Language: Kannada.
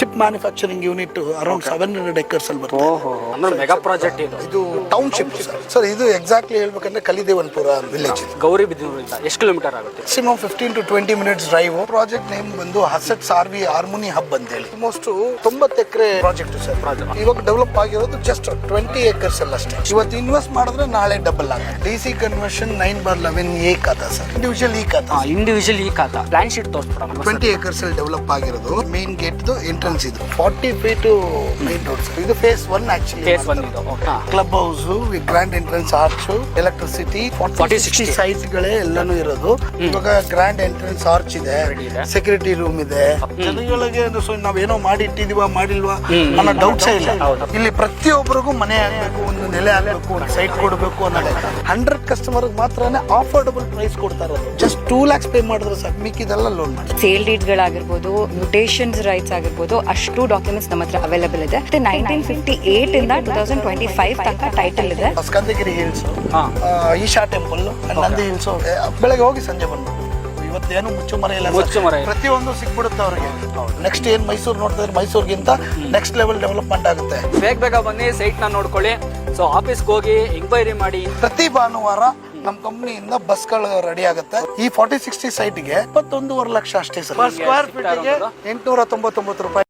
Chip manufacturing unit around seven hundred acres ಅಲ್ಲಿ ಬರುತ್ತೆ ಮೆಗಾ ಪ್ರಾಜೆಕ್ಟ್ ಇದು ಇದು ಟೌನ್ಶಿಪ್ ಸರ್ ಸರ್ ಇದು ಎಕ್ಸಾಕ್ಟ್ಲಿ ಹೇಳ್ಬೇಕಂದ್ರೆ ಕಲಿದೇವನ್ಪುರ ವಿಲೇಜ್ ಗೌರಿ ಬಿದ್ದೂರಿಂದ ಎಷ್ಟು ಕಿಲೋಮೀಟರ್ ಆಗುತ್ತೆ? Maximum fifteen to twenty minutes drive project name ಬಂದು assets R V harmony hub ಅಂತ ಹೇಳಿ. ಆಲ್ಮೋಸ್ಟ್ ತೊಂಬತ್ತು ಎಕರೆ ಪ್ರಾಜೆಕ್ಟ್ ಸರ್ ಪ್ರಾಜೆಕ್ಟ್ ಇವಾಗ ಡೆವಲಪ್ ಆಗಿರೋದು ಜಸ್ಟ್ ಟ್ವೆಂಟಿ ಏಕರ್ಸ್ ಅಲ್ಲಿ ಅಷ್ಟೇ. ಇವತ್ತು ಇನ್ವೆಸ್ಟ್ ಮಾಡಿದ್ರೆ ನಾಳೆ ಡಬಲ್ ಆಗುತ್ತೆ. D C conversion nine bar eleven E khata sir individual E khata individual E khata. Plan sheet ತೋರಿಸ್ಬಿಡೋಣ twenty acres ಅಲ್ಲಿ ಡೆವಲಪ್ ಆಗಿರೋದು. ಮೇನ್ ಗೇಟ್ ಎಂಟ್ರೆನ್ಸ್ ಇದು. Forty feet main road sir ಇದು phase one actually phase one ಇದು club house grand entrance arch electricity 40, forty 60 sixty size ಗಳೇ ಎಲ್ಲಾನು ಇರೋದು. ಇವಾಗ ಗ್ರ್ಯಾಂಡ್ ಎಂಟ್ರೆನ್ಸ್ ಆರ್ಚ್ ಇದೆ. Ready ಇದೆ. ಸೆಕ್ಯೂರಿಟಿ ರೂಮ್ ಇದೆ. ಜನಗಳಿಗೆ ಸೊ ನಾವೇನೋ ಮಾಡಿ ಇಟ್ಟಿದೀವಾ ಮಾಡಿಲ್ವಾ? ಹ್ಮ್. ಅನ್ನೋ ಡೌಟ್ಸ್ ಇಲ್ಲ. ಹೌದು. ಇಲ್ಲಿ ಪ್ರತಿಯೊಬ್ಬರಿಗೂ ಮನೆ ಆಗ್ಬೇಕು ಒಂದು ನೆಲೆ ಆಗ್ಬೇಕು ಒಂದು ಸೈಟ್ ಕೊಡಬೇಕು ಅನ್ನೋದು. ಹಂಡ್ರೆಡ್ ಕಸ್ಟಮರ್ ಮಾತ್ರನೇ ಅಫೋರ್ಡಬಲ್ ಪ್ರೈಸ್ ಕೊಡ್ತಾರೆ ಇರೋದು. ಜಸ್ಟ್ ಟೂ ಲ್ಯಾಕ್ಸ್ ಪೇ ಮಾಡಿದ್ರೆ ಸಾಕು. ಮಿಕ್ಕಿದೆಲ್ಲ ಲೋನ್ ಮಾಡಿ. ಸೇಲ್ ಡೀಡ್ಗಳಾಗಿರ್ಬೋದು ಮ್ಯೂಟೇಷನ್ಸ್ ರೈಟ್ಸ್ ಆಗಿರ್ಬೋದು ಅಷ್ಟು ಡಾಕ್ಯುಮೆಂಟ್ಸ್ ನಮ್ಮ ಹತ್ರ ಅವೈಲೇಬಲ್ ಇದೆ. ಮತ್ತೆ ನೈನ್ಟೀನ್ ಫಿಫ್ಟಿ ಏಟ್ ಇಂದ ಟೂ ತೌಸಂಡ್ ಟ್ವೆಂಟಿ ಫೈವ್ ತನಕ ಟೈಟಲ್ ಇದೆ. Skandagiri hills Isha temple Nandi hills ಬೆಳಗ್ಗೆ ಹೋಗಿ ಸಂಜೆ ಬಂದು. ಇವತ್ತೇನು ಮುಚ್ಚು ಮರ ಇಲ್ಲ. ಮುಚ್ಚು ಮರ ಪ್ರತಿಯೊಂದು ಸಿಕ್ಬಿಡುತ್ತೆ ಅವ್ರಿಗೆ. ನೆಕ್ಸ್ಟ್ ಏನ್ ಮೈಸೂರು ನೋಡ್ತಿದ್ರೆ ಮೈಸೂರಿಗಿಂತ ನೆಕ್ಸ್ಟ್ ಲೆವೆಲ್ ಡೆವಲಪ್ಮೆಂಟ್ ಆಗುತ್ತೆ. ಬೇಗ ಬೇಗ ಬನ್ನಿ ಸೈಟ್ನ ನೋಡ್ಕೊಳ್ಳಿ. ಸೊ ಆಫೀಸ್ಗೆ ಹೋಗಿ ಎಂಕ್ವೈರಿ ಮಾಡಿ. ಪ್ರತಿ ಭಾನುವಾರ ನಮ್ಮ ಕಂಪ್ನಿಯಿಂದ ಬಸ್ಗಳು ರೆಡಿ ಆಗುತ್ತೆ. ಈ ಫಾರ್ಟಿ ಸಿಕ್ಸ್ಟಿ ಸೈಟ್ಗೆ ಇಪ್ಪತ್ತೊಂದೂವರೆ ಲಕ್ಷ ಅಷ್ಟೇ ಸರ್. ಸ್ಕ್ವೇರ್ ಫೀಟ್ಗೆ ಎಂಟುನೂರ ತೊಂಬತ್ತೊಂಬತ್ತು ರೂಪಾಯಿ.